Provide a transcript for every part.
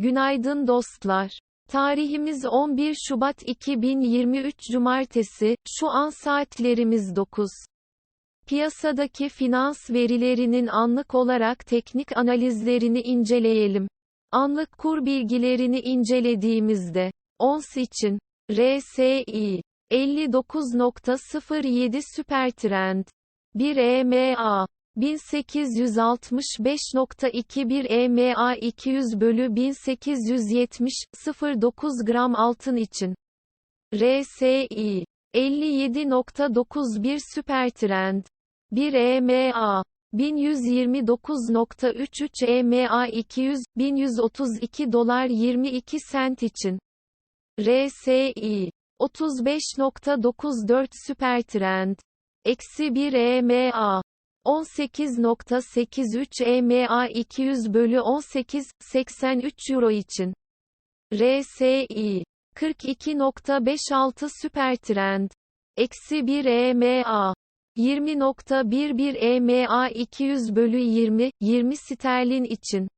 Günaydın dostlar. Tarihimiz 11 Şubat 2023 Cumartesi, şu an saatlerimiz 9. Piyasadaki finans verilerinin anlık olarak teknik analizlerini inceleyelim. Anlık kur bilgilerini incelediğimizde, ons için, RSI, 59.07 süper trend, 1 EMA, 1865.21 EMA 200 bölü 1870, 0.9 gram altın için. RSI 57.91 süper trend. 1 EMA 1129.33 EMA 200, 1132 dolar 22 sent için. RSI 35.94 süper trend. Eksi 1 EMA 18.83 EMA 200 bölü 18, 83 Euro için. RSI 42.56 süper trend. Eksi 1 EMA 20.11 EMA 200 bölü 20, 20 sterlin için.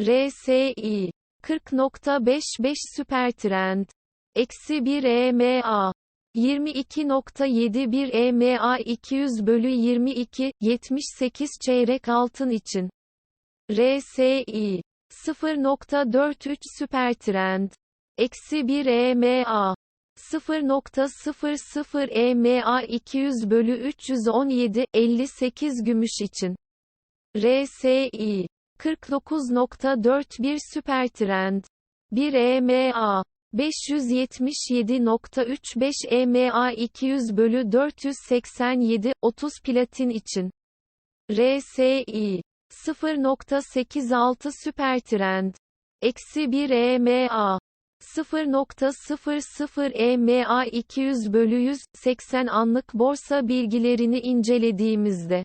RSI 40.55 süper trend. Eksi 1 EMA 22.71 EMA 200 bölü 22, 78 çeyrek altın için. RSI 0.43 süper trend. Eksi 1 EMA 0.00 EMA 200 bölü 317, 58 gümüş için. RSI 49.41 süper trend. 1 EMA 577.35 EMA 200 bölü 487, 30 platin için. RSI 0.86 süper trend. Eksi 1 EMA 0.00 EMA 200 bölü 100, 80 anlık borsa bilgilerini incelediğimizde.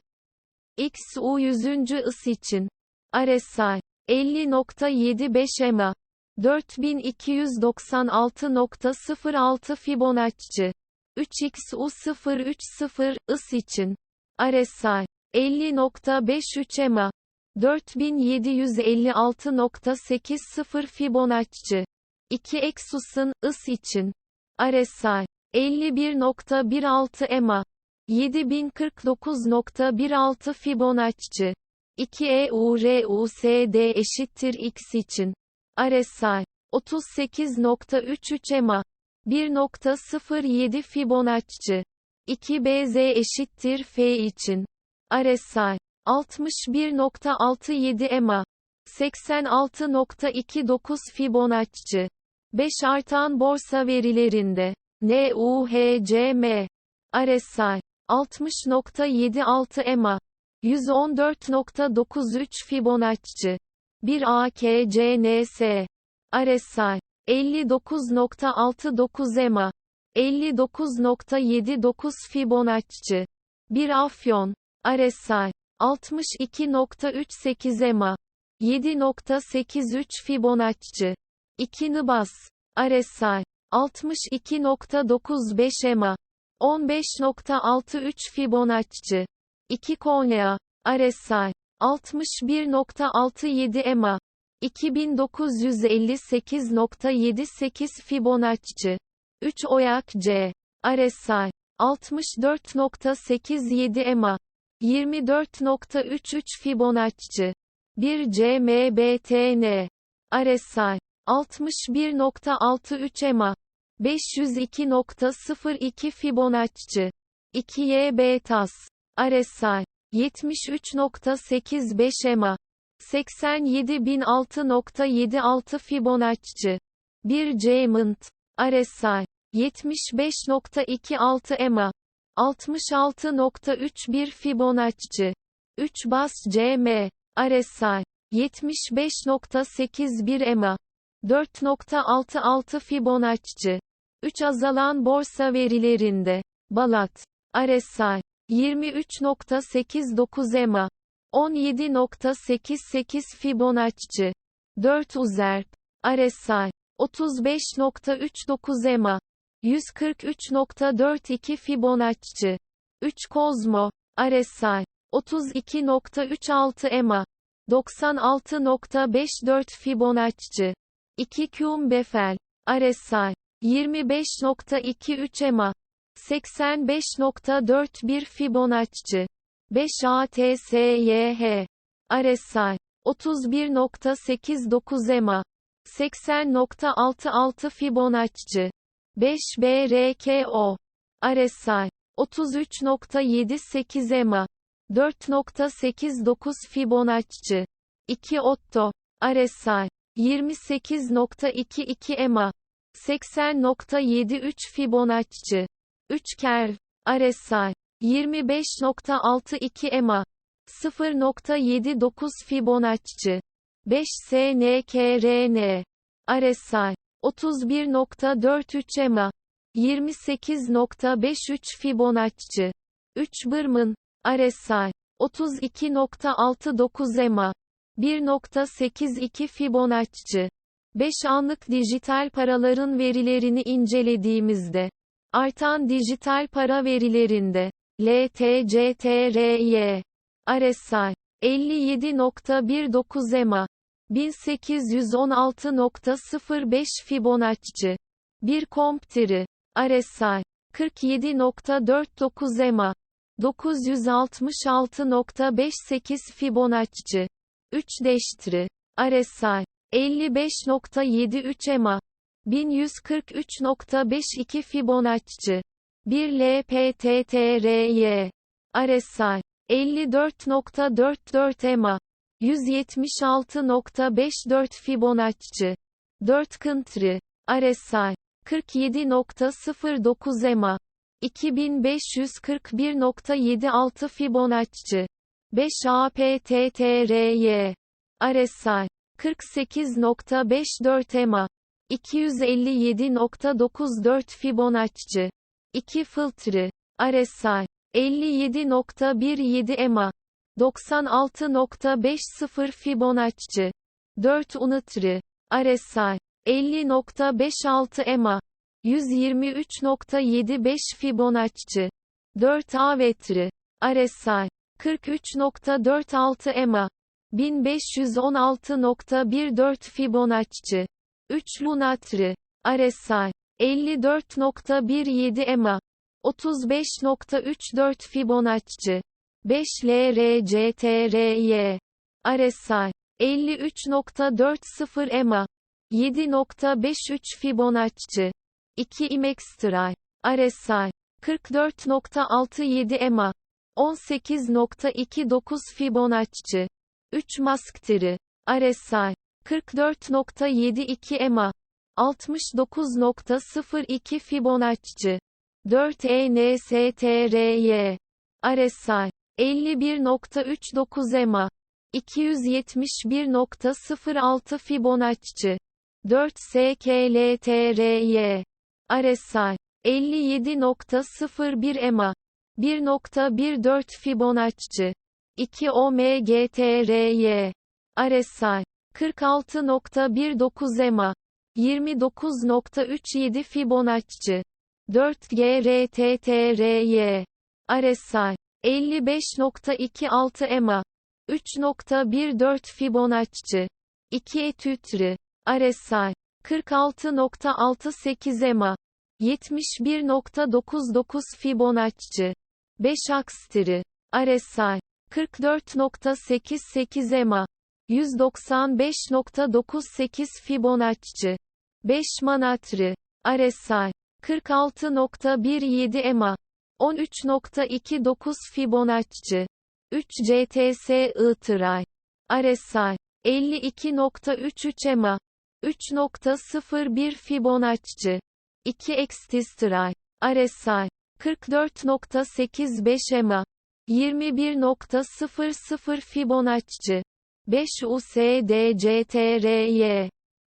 XU 100. ıs için. RSI 50.75 EMA 4296.06 Fibonacci. 3XU030, IS için. RSI. 50.53 EMA. 4756.80 Fibonacci. 2 Exus'un, IS için. RSI. 51.16 EMA. 7049.16 Fibonacci. 2 EURUSD eşittir X için. RSI 38.33 EMA 1.07 Fibonacci 2 BZ eşittir F için. RSI 61.67 EMA 86.29 Fibonacci 5 artan borsa verilerinde NUHCM RSI 60.76 EMA 114.93 Fibonacci 1 AKCNS. RSI. 59.69 EMA. 59.79 Fibonacci. 1 Afyon. RSI. 62.38 EMA. 7.83 Fibonacci. 2 Nibas. RSI. 62.95 EMA. 15.63 Fibonacci. 2 Konya. RSI. 61.67 EMA 2958.78 Fibonacci. 3 Oyak C. RSI 64.87 EMA 24.33 Fibonacci. 1 CMBTN RSI 61.63 EMA 502.02 Fibonacci. 2 YBTAS RSI 73.85 EMA 87.006.76 Fibonacci 1 Diamond RSI 75.26 EMA 66.31 Fibonacci 3 Bas CM RSI 75.81 EMA 4.66 Fibonacci 3 azalan borsa verilerinde Balat RSI 23.89 EMA 17.88 Fibonacci 4 Uzerp RSI 35.39 EMA 143.42 Fibonacci 3 Kozmo RSI 32.36 EMA 96.54 Fibonacci 2 Kuhn Befel RSI 25.23 EMA 85.41 Fibonacci. 5 ATSYH RSI 31.89 EMA. 80.66 Fibonacci. 5 BRKO RSI 33.78 EMA. 4.89 Fibonacci. 2 Otto. RSI 28.22 EMA. 80.73 Fibonacci 3 Kerv RSI 25.62 EMA 0.79 Fibonacci 5 SNKRN RSI 31.43 EMA 28.53 Fibonacci 3 Bırmın RSI 32.69 EMA 1.82 Fibonacci 5 anlık dijital paraların verilerini incelediğimizde artan dijital para verilerinde. LTCTRY RSI 57.19 EMA 1816.05 Fibonacci. 1 Comptiri RSI 47.49 EMA 966.58 Fibonacci. 3 Deştri RSI 55.73 EMA 1143.52 Fibonacci. 1 LPTTRY RSI 54.44 EMA. 176.54 Fibonacci. 4 Country. RSI 47.09 EMA. 2541.76 Fibonacci. 5 APTTRY RSI 48.54 EMA 257.94 Fibonacci. 2 Filtre. RSI 57.17 EMA 96.50 Fibonacci. 4 Unitri RSI 50.56 EMA 123.75 Fibonacci. 4 Avetri RSI 43.46 EMA 1516.14 Fibonacci 3 Lunatri RSI 54.17 EMA 35.34 Fibonacci 5 LRCTRY RSI 53.40 EMA 7.53 Fibonacci 2 Imextray RSI 44.67 EMA 18.29 Fibonacci 3 Masktiri RSI 44.72 EMA 69.02 Fibonacci 4 ENSTRY RSI 51.39 EMA 271.06 Fibonacci 4 SKLTRY RSI 57.01 EMA 1.14 Fibonacci 2 OMGTRY RSI 46.19 EMA 29.37 Fibonacci 4 GRTTRY RSI 55.26 EMA 3.14 Fibonacci 2 Etütri RSI 46.68 EMA 71.99 Fibonacci 5 Akstiri RSI 44.88 EMA 195.98 Fibonacci. 5 Manatri. RSI 46.17 EMA. 13.29 Fibonacci. 3 CTS Itray RSI 52.33 EMA. 3.01 Fibonacci. 2 Extistray RSI 44.85 EMA. 21.00 Fibonacci 5 USDCTRY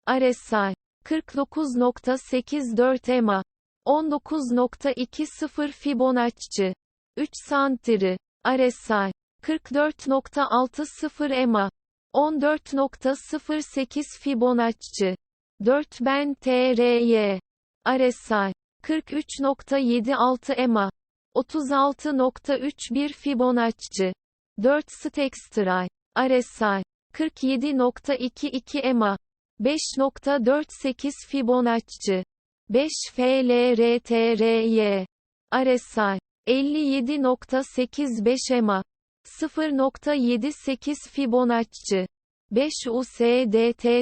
RSI 49.84 EMA 19.20 Fibonacci. 3 Santiri. RSI 44.60 EMA 14.08 Fibonacci. 4 Ben TRY RSI 43.76 EMA 36.31 Fibonacci. 4 Stextray RSI 47.22 EMA 5.48 Fibonacci 5 FLRTRY RSI 57.85 EMA 0.78 Fibonacci 5 USDTTRY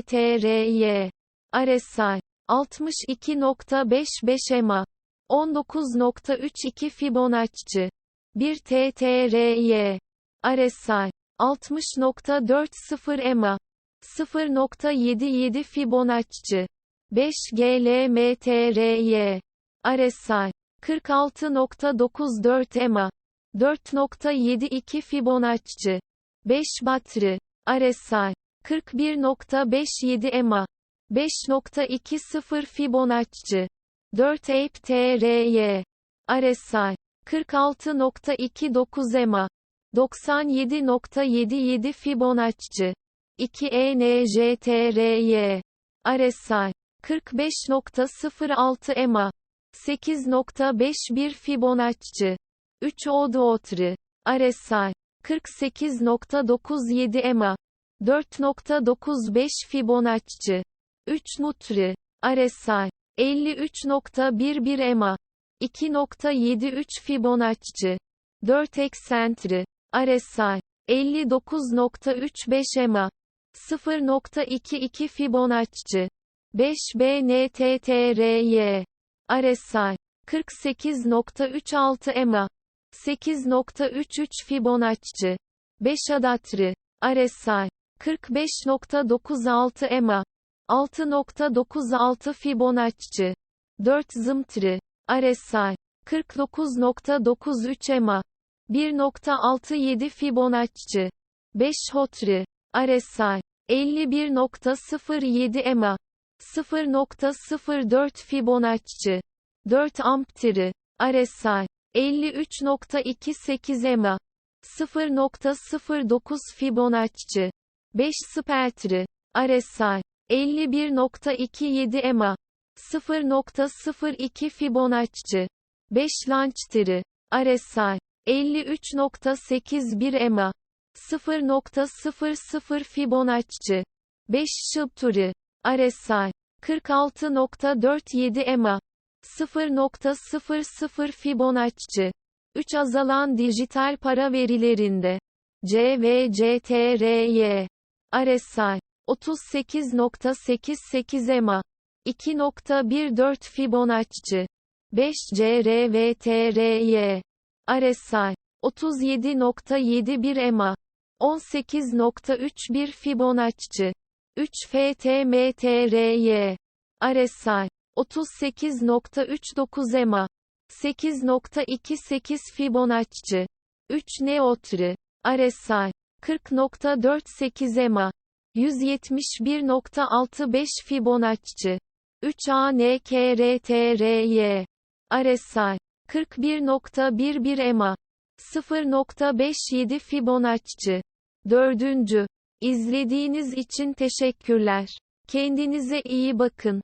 RSI 62.55 EMA 19.32 Fibonacci 1 TTRY RSI 60.40 EMA 0.77 Fibonacci. 5 GLMTRY RSI 46.94 EMA 4.72 Fibonacci. 5 Batri. RSI 41.57 EMA 5.20 Fibonacci. 4 Ape TRY RSI 46.29 EMA 97.77 Fibonacci. 2 ENJTRY RSI 45.06 EMA 8.51 Fibonacci. 3 Oduotri RSI 48.97 EMA 4.95 Fibonacci. 3 Nutri RSI 53.11 EMA 2.73 Fibonacci. 4 Eksentri RSI 59.35 EMA 0.22 Fibonacci 5 BNTTRY RSI 48.36 EMA 8.33 Fibonacci 5 Adatri RSI 45.96 EMA 6.96 Fibonacci 4 Zımtri RSI 49.93 EMA 1.67 Fibonacci 5 Hotri RSI 51.07 EMA 0.04 Fibonacci 4 Amptiri RSI 53.28 EMA 0.09 Fibonacci 5 Speltri RSI 51.27 EMA 0.02 Fibonacci 5 Lançtiri RSI 53.81 EMA 0.00 Fibonacci 5 Şıpturi RSI 46.47 EMA 0.00 Fibonacci 3 azalan dijital para verilerinde CVCTRY RSI 38.88 EMA 2.14 Fibonacci 5 CRVTRY RSI 37.71 EMA 18.31 Fibonacci 3 FTMTRY RSI 38.39 EMA 8.28 Fibonacci 3 Neotri RSI 40.48 EMA 171.65 Fibonacci 3 ANKRTRY RSI 41.11 EMA 0.57 Fibonacci 4. İzlediğiniz için teşekkürler. Kendinize iyi bakın.